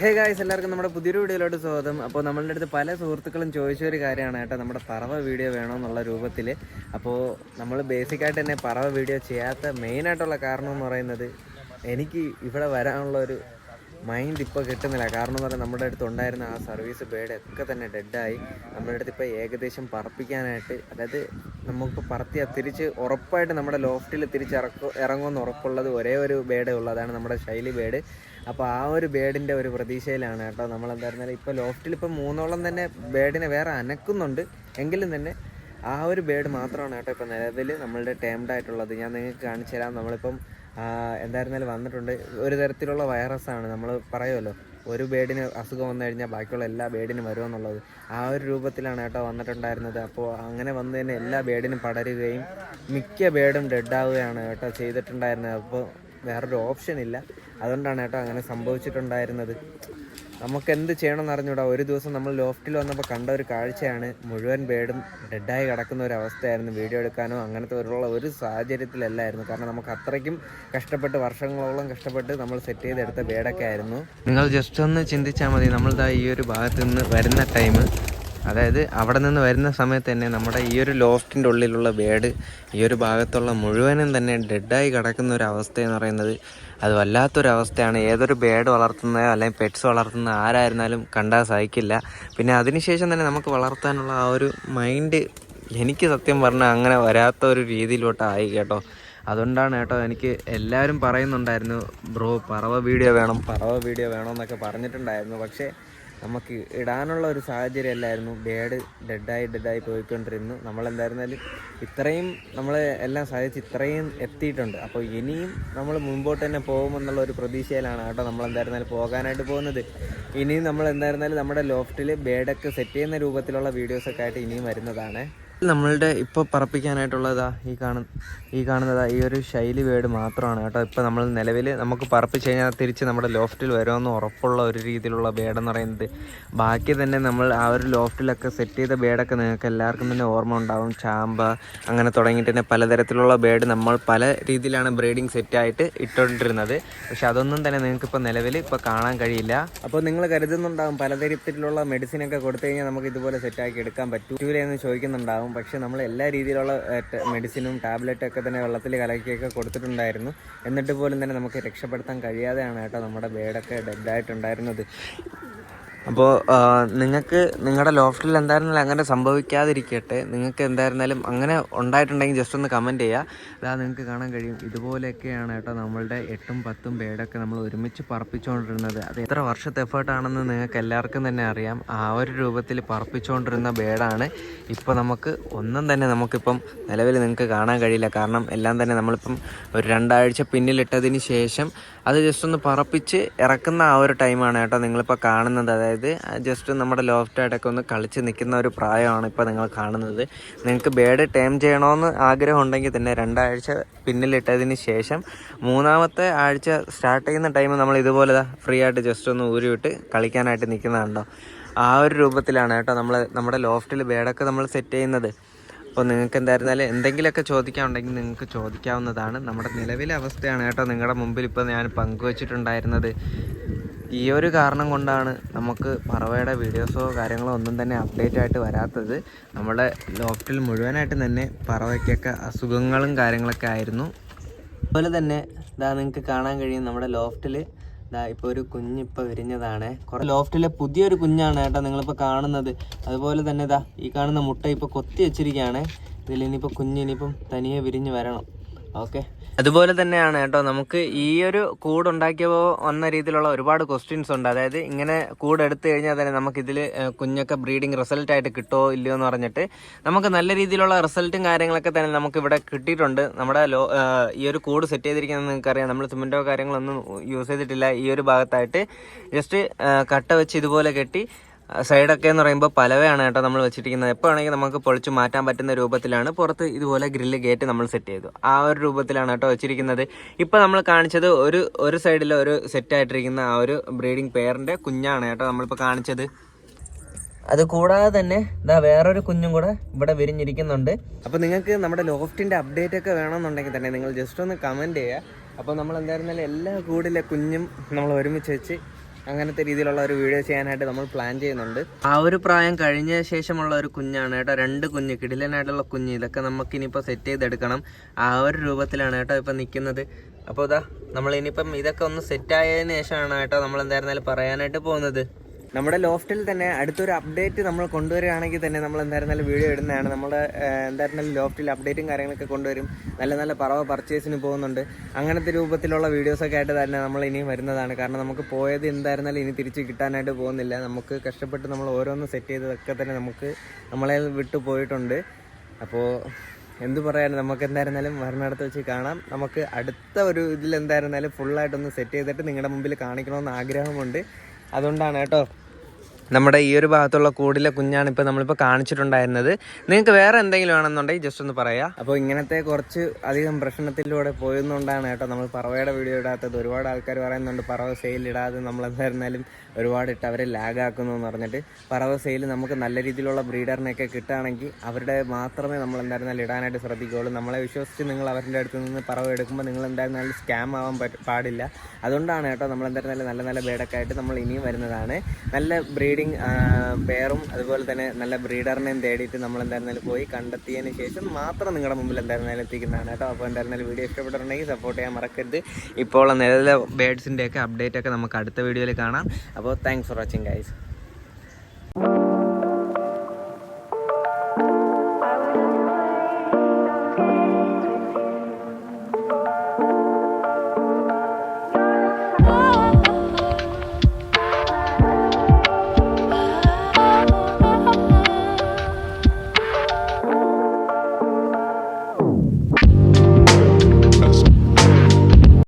Hey guys എല്ലാവർക്കും നമ്മുടെ പുതിയൊരു വീഡിയോയിലോട്ട് സ്വാഗതം. അപ്പോൾ നമ്മളുടെ അടുത്ത് പല സുഹൃത്തുക്കളും ചോദിച്ച ഒരു കാര്യമാണ് കേട്ടോ. നമ്മുടെ പറവ വീഡിയോ വേണമെന്നുള്ള രൂപത്തിൽ അപ്പോൾ നമ്മൾ ബേസിക്കായിട്ട് തന്നെ പറവ വീഡിയോ ചെയ്യാത്ത മെയിനായിട്ടുള്ള കാരണം എന്ന് പറയുന്നത് എനിക്ക് ഇവിടെ വരാനുള്ള ഒരു മൈൻഡ് ഇപ്പോൾ കിട്ടുന്നില്ല. കാരണം എന്ന് പറഞ്ഞാൽ നമ്മുടെ അടുത്ത് ഉണ്ടായിരുന്ന ആ സർവീസ് ബേഡ് ഒക്കെ തന്നെ ഡെഡായി നമ്മുടെ അടുത്ത് ഇപ്പോൾ ഏകദേശം പറപ്പിക്കാനായിട്ട് അതായത് നമുക്ക് പറത്തിയ തിരിച്ച് ഉറപ്പായിട്ട് നമ്മുടെ ലോഫ്റ്റിൽ തിരിച്ച് ഇറക്കും ഇറങ്ങുമെന്ന് ഉറപ്പുള്ളത് ഒരേ ഒരു ബേഡേ ഉള്ളൂ അതാണ് നമ്മുടെ ശൈലി ബേഡ് അപ്പോൾ ആ ഒരു ബേഡിന്റെ ഒരു പ്രതീക്ഷയിലാണ് കേട്ടോ നമ്മൾ എന്തായിരുന്നാലും ഇപ്പോൾ ലോഫ്റ്റിൽ ഇപ്പോൾ മൂന്നോളം തന്നെ ബേഡിനെ വേറെ അനക്കുന്നുണ്ട്. എങ്കിലും തന്നെ ആ ഒരു ബേഡ് മാത്രമാണ് കേട്ടോ ഇപ്പോൾ നിലവിൽ നമ്മളുടെ ടേംഡ് ആയിട്ടുള്ളത്. ഞാൻ നിങ്ങൾക്ക് കാണിച്ചു തരാം നമ്മളിപ്പം എന്തായിരുന്നാലും വന്നിട്ടുണ്ട്. ഒരു തരത്തിലുള്ള വൈറസാണ് നമ്മൾ പറയുമല്ലോ ഒരു ബേഡിന് അസുഖം വന്നു കഴിഞ്ഞാൽ ബാക്കിയുള്ള എല്ലാ ബേഡിനും വരുമെന്നുള്ളത്. ആ ഒരു രൂപത്തിലാണ് കേട്ടോ വന്നിട്ടുണ്ടായിരുന്നത്. അപ്പോൾ അങ്ങനെ വന്നു തന്നെ എല്ലാ ബേഡിനും പടരുകയും മിക്ക ബേഡും ഡെഡാവുകയാണ് കേട്ടോ ചെയ്തിട്ടുണ്ടായിരുന്നത്. അപ്പോൾ വേറൊരു ഓപ്ഷൻ ഇല്ല. അതുകൊണ്ടാണ് കേട്ടോ അങ്ങനെ സംഭവിച്ചിട്ടുണ്ടായിരുന്നത്. നമുക്ക് എന്ത് ചെയ്യണമെന്ന് അറിഞ്ഞൂടാ ഒരു ദിവസം നമ്മൾ ലോഫ്റ്റിൽ വന്നപ്പോൾ കണ്ട ഒരു കാഴ്ചയാണ് മുഴുവൻ ബേഡും ഡെഡായി കിടക്കുന്ന ഒരു അവസ്ഥയായിരുന്നു വീഡിയോ എടുക്കാനോ അങ്ങനത്തെ ഒരുള്ള ഒരു സാഹചര്യത്തിലല്ലായിരുന്നു. കാരണം നമുക്ക് അത്രയ്ക്കും കഷ്ടപ്പെട്ട് വർഷങ്ങളോളം കഷ്ടപ്പെട്ട് നമ്മൾ സെറ്റ് ചെയ്തെടുത്ത ബേഡൊക്കെ ആയിരുന്നു. നിങ്ങൾ ജസ്റ്റ് ഒന്ന് ചിന്തിച്ചാൽ മതി. നമ്മളിതാ ഈ ഒരു ഭാഗത്ത് നിന്ന് വരുന്ന ടൈം അതായത് അവിടെ നിന്ന് വരുന്ന സമയത്ത് തന്നെ നമ്മുടെ ഈ ഒരു ലോഫ്റ്റിന്റെ ഉള്ളിലുള്ള ബേഡ് ഈ ഒരു ഭാഗത്തുള്ള മുഴുവനും തന്നെ ഡെഡായി കിടക്കുന്ന ഒരു അവസ്ഥ എന്ന് പറയുന്നത് അത് വല്ലാത്തൊരവസ്ഥയാണ്. ഏതൊരു ബേഡ് വളർത്തുന്ന അല്ലെങ്കിൽ പെറ്റ്സ് വളർത്തുന്ന ആരായിരുന്നാലും കണ്ടാൽ സഹിക്കില്ല. പിന്നെ അതിനുശേഷം തന്നെ നമുക്ക് വളർത്താനുള്ള ആ ഒരു മൈൻഡ് എനിക്ക് സത്യം പറഞ്ഞാൽ അങ്ങനെ വരാത്ത ഒരു രീതിയിലോട്ടായി കേട്ടോ. അതുകൊണ്ടാണ് കേട്ടോ എനിക്ക് എല്ലാവരും പറയുന്നുണ്ടായിരുന്നു ബ്രോ പറവ വീഡിയോ വേണം പറവ വീഡിയോ വേണമെന്നൊക്കെ പറഞ്ഞിട്ടുണ്ടായിരുന്നു. പക്ഷേ നമുക്ക് ഇടാനുള്ള ഒരു സാഹചര്യം അല്ലായിരുന്നു. ബേഡ് ഡെഡായി ഡെഡായി പോയിക്കൊണ്ടിരുന്നു. നമ്മൾ എന്തായിരുന്നാലും ഇത്രയും നമ്മൾ എല്ലാം സാധിച്ച് ഇത്രയും എത്തിയിട്ടുണ്ട്. അപ്പോൾ ഇനിയും നമ്മൾ മുമ്പോട്ട് തന്നെ പോകുമെന്നുള്ള ഒരു പ്രതീക്ഷയിലാണ് കേട്ടോ നമ്മൾ എന്തായിരുന്നാലും പോകാനായിട്ട് പോകുന്നത്. ഇനിയും നമ്മൾ എന്തായിരുന്നാലും നമ്മുടെ ലോഫ്റ്റിൽ ബേഡൊക്കെ സെറ്റ് ചെയ്യുന്ന രൂപത്തിലുള്ള വീഡിയോസൊക്കെ ആയിട്ട് ഇനിയും വരുന്നതാണ്. നമ്മളുടെ ഇപ്പോൾ പറപ്പിക്കാനായിട്ടുള്ളതാ ഈ കാണുന്ന ഈ കാണുന്നതാ ഈ ഒരു ശൈലി വേർഡ് മാത്രമാണ് കേട്ടോ. ഇപ്പോൾ നമ്മൾ നിലവിൽ നമുക്ക് പറപ്പിച്ച് കഴിഞ്ഞാൽ തിരിച്ച് നമ്മുടെ ലോഫ്റ്റിൽ വരുമെന്ന് ഉറപ്പുള്ള ഒരു രീതിയിലുള്ള ബേഡെന്ന് പറയുന്നത്. ബാക്കി തന്നെ നമ്മൾ ആ ഒരു ലോഫ്റ്റിലൊക്കെ സെറ്റ് ചെയ്ത ബേഡൊക്കെ നിങ്ങൾക്ക് എല്ലാവർക്കും തന്നെ ഓർമ്മ ഉണ്ടാവും. ചാമ്പ അങ്ങനെ തുടങ്ങിയിട്ട് തന്നെ പലതരത്തിലുള്ള ബേഡ് നമ്മൾ പല രീതിയിലാണ് ബ്രീഡിങ് സെറ്റായിട്ട് ഇട്ടുകൊണ്ടിരുന്നത് പക്ഷെ അതൊന്നും തന്നെ നിങ്ങൾക്ക് ഇപ്പോൾ നിലവിൽ ഇപ്പോൾ കാണാൻ കഴിയില്ല. അപ്പോൾ നിങ്ങൾ കരുതുന്നുണ്ടാവും പലതരത്തിലുള്ള മെഡിസിനൊക്കെ കൊടുത്തു കഴിഞ്ഞാൽ നമുക്ക് ഇതുപോലെ സെറ്റാക്കി എടുക്കാൻ പറ്റൂല എന്ന് ചോദിക്കുന്നുണ്ടാവും പക്ഷേ നമ്മൾ എല്ലാ രീതിയിലുള്ള മെഡിസിനും ടാബ്ലറ്റും ഒക്കെ തന്നെ വെള്ളത്തിൽ കലക്കിയൊക്കെ കൊടുത്തിട്ടുണ്ടായിരുന്നു. എന്നിട്ട് പോലും തന്നെ നമുക്ക് രക്ഷപ്പെടുത്താൻ കഴിയാതെയാണ് കേട്ടോ നമ്മുടെ ബേഡൊക്കെ ഡെഡായിട്ടുണ്ടായിരുന്നത് അപ്പോൾ നിങ്ങൾക്ക് നിങ്ങളുടെ ലോഫ്റ്റിൽ എന്തായിരുന്നാലും അങ്ങനെ സംഭവിക്കാതിരിക്കട്ടെ. നിങ്ങൾക്ക് എന്തായിരുന്നാലും അങ്ങനെ ഉണ്ടായിട്ടുണ്ടെങ്കിൽ ജസ്റ്റ് ഒന്ന് കമന്റ് ചെയ്യുക അതാ നിങ്ങൾക്ക് കാണാൻ കഴിയും. ഇതുപോലെയൊക്കെയാണ് കേട്ടോ നമ്മളുടെ എട്ടും പത്തും പേടൊക്കെ നമ്മൾ ഒരുമിച്ച് പറപ്പിച്ചുകൊണ്ടിരുന്നത് അത് എത്ര വർഷത്തെ എഫേർട്ടാണെന്ന് നിങ്ങൾക്ക് എല്ലാവർക്കും തന്നെ അറിയാം. ആ ഒരു രൂപത്തിൽ പറപ്പിച്ചുകൊണ്ടിരുന്ന ബേഡാണ് ഇപ്പോൾ നമുക്ക് ഒന്നും തന്നെ നമുക്കിപ്പം നിലവിൽ നിങ്ങൾക്ക് കാണാൻ കഴിയില്ല. കാരണം എല്ലാം തന്നെ നമ്മളിപ്പം ഒരു രണ്ടാഴ്ച പിന്നിലിട്ടതിന് ശേഷം അത് ജസ്റ്റ് ഒന്ന് പറപ്പിച്ച് ഇറക്കുന്ന ആ ഒരു ടൈമാണ് കേട്ടോ നിങ്ങളിപ്പോൾ കാണുന്നത്. അതായത് ജസ്റ്റ് നമ്മുടെ ലോഫ്റ്റായിട്ടൊക്കെ ഒന്ന് കളിച്ച് നിൽക്കുന്ന ഒരു പ്രായമാണ് ഇപ്പോൾ നിങ്ങൾ കാണുന്നത്. നിങ്ങൾക്ക് ബേഡ് ടേം ചെയ്യണമെന്ന് ആഗ്രഹം ഉണ്ടെങ്കിൽ തന്നെ രണ്ടാഴ്ച പിന്നിലിട്ടതിന് ശേഷം മൂന്നാമത്തെ ആഴ്ച സ്റ്റാർട്ട് ചെയ്യുന്ന ടൈം നമ്മൾ ഇതുപോലെ ഫ്രീ ആയിട്ട് ജസ്റ്റ് ഒന്ന് ഊരിവിട്ട് കളിക്കാനായിട്ട് നിൽക്കുന്നതുണ്ടോ ആ ഒരു രൂപത്തിലാണ് കേട്ടോ നമ്മൾ നമ്മുടെ ലോഫ്റ്റിൽ ബേഡൊക്കെ നമ്മൾ സെറ്റ് ചെയ്യുന്നത്. അപ്പോൾ നിങ്ങൾക്ക് എന്തായിരുന്നാലും എന്തെങ്കിലുമൊക്കെ ചോദിക്കാനുണ്ടെങ്കിൽ നിങ്ങൾക്ക് ചോദിക്കാവുന്നതാണ്. നമ്മുടെ നിലവിലെ അവസ്ഥയാണ് കേട്ടോ നിങ്ങളുടെ മുമ്പിൽ ഇപ്പോൾ ഞാൻ പങ്കുവച്ചിട്ടുണ്ടായിരുന്നത്. ഈ ഒരു കാരണം കൊണ്ടാണ് നമുക്ക് പറവയുടെ വീഡിയോസോ കാര്യങ്ങളോ ഒന്നും തന്നെ അപ്ഡേറ്റ് ആയിട്ട് വരാത്തത്. നമ്മുടെ ലോഫ്റ്റിൽ മുഴുവനായിട്ട് തന്നെ പറവയ്ക്കൊക്കെ അസുഖങ്ങളും കാര്യങ്ങളൊക്കെ ആയിരുന്നു. അതുപോലെ തന്നെ ഇതാ നിങ്ങൾക്ക് കാണാൻ കഴിയും നമ്മുടെ ലോഫ്റ്റിൽ ഇതാ ഇപ്പോൾ ഒരു കുഞ്ഞിപ്പോൾ വിരിഞ്ഞതാണ്. കുറേ ലോഫ്റ്റിലെ പുതിയൊരു കുഞ്ഞാണ് കേട്ടോ നിങ്ങളിപ്പോൾ കാണുന്നത്. അതുപോലെ തന്നെ ഇതാ ഈ കാണുന്ന മുട്ട ഇപ്പോൾ കൊത്തി വെച്ചിരിക്കുകയാണ്. ഇതിൽ ഇനിയിപ്പോൾ കുഞ്ഞ് ഇനിയിപ്പം തനിയെ വിരിഞ്ഞ് വരണം. ഓക്കെ അതുപോലെ തന്നെയാണ് കേട്ടോ നമുക്ക് ഈ ഒരു കൂട് ഉണ്ടാക്കിയപ്പോൾ വന്ന രീതിയിലുള്ള ഒരുപാട് ക്വസ്റ്റ്യൻസ് ഉണ്ട്. അതായത് ഇങ്ങനെ കൂട് എടുത്തു കഴിഞ്ഞാൽ തന്നെ നമുക്ക് ഇതിൽ കുഞ്ഞൊക്കെ ബ്രീഡിംഗ് റിസൾട്ട് ആയിട്ട് കിട്ടുമോ ഇല്ലയോ എന്ന് പറഞ്ഞിട്ട് നമുക്ക് നല്ല രീതിയിലുള്ള റിസൾട്ടും കാര്യങ്ങളൊക്കെ തന്നെ നമുക്ക് ഇവിടെ കിട്ടിയിട്ടുണ്ട്. നമ്മുടെ ലോ ഈ ഒരു കൂട് സെറ്റ് ചെയ്തിരിക്കുന്നത് നിങ്ങൾക്കറിയാം നമ്മൾ സിമെന്റോ കാര്യങ്ങളൊന്നും യൂസ് ചെയ്തിട്ടില്ല. ഈ ഒരു ഭാഗത്തായിട്ട് ജസ്റ്റ് കട്ട വെച്ച് ഇതുപോലെ കെട്ടി സൈഡൊക്കെ എന്ന് പറയുമ്പോൾ പലവയാണ് കേട്ടോ നമ്മൾ വെച്ചിരിക്കുന്നത്. എപ്പോൾ വേണമെങ്കിൽ നമുക്ക് പൊളിച്ച് മാറ്റാൻ പറ്റുന്ന രൂപത്തിലാണ് പുറത്ത് ഇതുപോലെ ഗ്രില്ല് ഗേറ്റ് നമ്മൾ സെറ്റ് ചെയ്തു ആ ഒരു രൂപത്തിലാണ് കേട്ടോ വെച്ചിരിക്കുന്നത്. ഇപ്പോൾ നമ്മൾ കാണിച്ചത് ഒരു ഒരു സൈഡിൽ ഒരു സെറ്റ് ആയിട്ടിരിക്കുന്ന ആ ഒരു ബ്രീഡിംഗ് പെയറിന്റെ കുഞ്ഞാണ് കേട്ടോ നമ്മളിപ്പോൾ കാണിച്ചത്. അത് കൂടാതെ തന്നെ ഇതാ വേറൊരു കുഞ്ഞും കൂടെ ഇവിടെ വിരിഞ്ഞിരിക്കുന്നുണ്ട്. അപ്പോൾ നിങ്ങൾക്ക് നമ്മുടെ ലോഫ്റ്റിന്റെ അപ്ഡേറ്റ് ഒക്കെ വേണമെന്നുണ്ടെങ്കിൽ തന്നെ നിങ്ങൾ ജസ്റ്റ് ഒന്ന് കമന്റ് ചെയ്യുക. അപ്പോൾ നമ്മൾ എന്തായിരുന്നാലും എല്ലാ കൂടിലെ കുഞ്ഞും നമ്മൾ ഒരുമിച്ച് വെച്ച് അങ്ങനത്തെ രീതിയിലുള്ള ഒരു വീഡിയോ ചെയ്യാനായിട്ട് നമ്മൾ പ്ലാൻ ചെയ്യുന്നുണ്ട്. ആ ഒരു പ്രായം കഴിഞ്ഞ ശേഷമുള്ള ഒരു കുഞ്ഞാണ് കേട്ടോ രണ്ട് കുഞ്ഞ് കിടിലനായിട്ടുള്ള കുഞ്ഞ്. ഇതൊക്കെ നമുക്ക് ഇനിയിപ്പോൾ സെറ്റ് ചെയ്തെടുക്കണം. ആ ഒരു രൂപത്തിലാണ് കേട്ടോ ഇപ്പം നിൽക്കുന്നത് അപ്പോൾ ഇതാ നമ്മൾ ഇനിയിപ്പം ഇതൊക്കെ ഒന്ന് സെറ്റ് ആയതിനു ശേഷമാണ് കേട്ടോ നമ്മൾ എന്തായിരുന്നാലും പറയാനായിട്ട് പോകുന്നത്. നമ്മുടെ ലോഫ്റ്റിൽ തന്നെ അടുത്തൊരു അപ്ഡേറ്റ് നമ്മൾ കൊണ്ടുവരികയാണെങ്കിൽ തന്നെ നമ്മൾ എന്തായിരുന്നാലും വീഡിയോ ഇടുന്നതാണ്. നമ്മുടെ എന്തായിരുന്നാലും ലോഫ്റ്റിൽ അപ്ഡേറ്റും കാര്യങ്ങളൊക്കെ കൊണ്ടുവരും. നല്ല നല്ല പറവ പർച്ചേസിന് പോകുന്നുണ്ട്. അങ്ങനത്തെ രൂപത്തിലുള്ള വീഡിയോസൊക്കെ ആയിട്ട് തന്നെ നമ്മൾ ഇനിയും വരുന്നതാണ്. കാരണം നമുക്ക് പോയത് എന്തായിരുന്നാലും ഇനി തിരിച്ച് കിട്ടാനായിട്ട് പോകുന്നില്ല. നമുക്ക് കഷ്ടപ്പെട്ട് നമ്മൾ ഓരോന്ന് സെറ്റ് ചെയ്തതൊക്കെ തന്നെ നമുക്ക് നമ്മളെ വിട്ടു പോയിട്ടുണ്ട്. അപ്പോൾ എന്ത് പറയാൻ നമുക്ക് എന്തായിരുന്നാലും വരണടുത്ത് വെച്ച് കാണാം. നമുക്ക് അടുത്ത ഒരു ഇതിൽ എന്തായിരുന്നാലും ഫുള്ളായിട്ടൊന്ന് സെറ്റ് ചെയ്തിട്ട് നിങ്ങളുടെ മുമ്പിൽ കാണിക്കണമെന്ന് ആഗ്രഹമുണ്ട്. അതുകൊണ്ടാണ് കേട്ടോ. നമ്മുടെ ഈ ഒരു ഭാഗത്തുള്ള കൂടിലെ കുഞ്ഞാണ് ഇപ്പോൾ നമ്മളിപ്പോൾ കാണിച്ചിട്ടുണ്ടായിരുന്നത്. നിങ്ങൾക്ക് വേറെ എന്തെങ്കിലും വേണമെന്നുണ്ടെങ്കിൽ ജസ്റ്റ് ഒന്ന് പറയാം. അപ്പോൾ ഇങ്ങനത്തെ കുറച്ച് അധികം പ്രശ്നത്തിലൂടെ പോയതുകൊണ്ടാണ് കേട്ടോ നമ്മൾ പറവയുടെ വീഡിയോ ഇടാത്തത്. ഒരുപാട് ആൾക്കാർ പറയുന്നുണ്ട് പറവ സെയിൽ ഇടാതെ നമ്മൾ എന്തായിരുന്നാലും ഒരുപാട് ഇട്ട് അവരെ ലാഗ് ആക്കുന്നു എന്ന് പറഞ്ഞിട്ട്. പറവ സെയിൽ നമുക്ക് നല്ല രീതിയിലുള്ള ബ്രീഡറിനെയൊക്കെ കിട്ടുകയാണെങ്കിൽ അവരുടെ മാത്രമേ നമ്മൾ എന്തായിരുന്നാലും ഇടാനായിട്ട് ശ്രദ്ധിക്കുകയുള്ളൂ. നമ്മളെ വിശ്വസിച്ച് നിങ്ങൾ അവരുടെ അടുത്ത് നിന്ന് പറവ എടുക്കുമ്പോൾ നിങ്ങൾ എന്തായിരുന്നാലും സ്കാം ആവാൻ പാടില്ല. അതുകൊണ്ടാണ് കേട്ടോ നമ്മൾ എന്തായിരുന്നാലും നല്ല നല്ല ബേഡൊക്കെ ആയിട്ട് നമ്മൾ ഇനിയും വരുന്നതാണ്. നല്ല ബ്രീഡിങ് പെയറും അതുപോലെ തന്നെ നല്ല ബ്രീഡറിനെയും തേടിയിട്ട് നമ്മൾ എന്തായിരുന്നാലും പോയി കണ്ടെത്തിയതിന് ശേഷം മാത്രം നിങ്ങളുടെ മുമ്പിൽ എന്തായിരുന്നാലും എത്തിക്കുന്നതാണ് കേട്ടോ. അപ്പോൾ എന്തായിരുന്നാലും വീഡിയോ ഇഷ്ടപ്പെട്ടിട്ടുണ്ടെങ്കിൽ സപ്പോർട്ട് ചെയ്യാൻ മറക്കരുത്. ഇപ്പോൾ നിലവിലെ ബേഡ്സിന്റെയൊക്കെ അപ്ഡേറ്റ് ഒക്കെ നമുക്ക് അടുത്ത വീഡിയോയിൽ കാണാം. അപ്പോൾ താങ്ക്സ് ഫോർ വാച്ചിങ് ഗൈസ്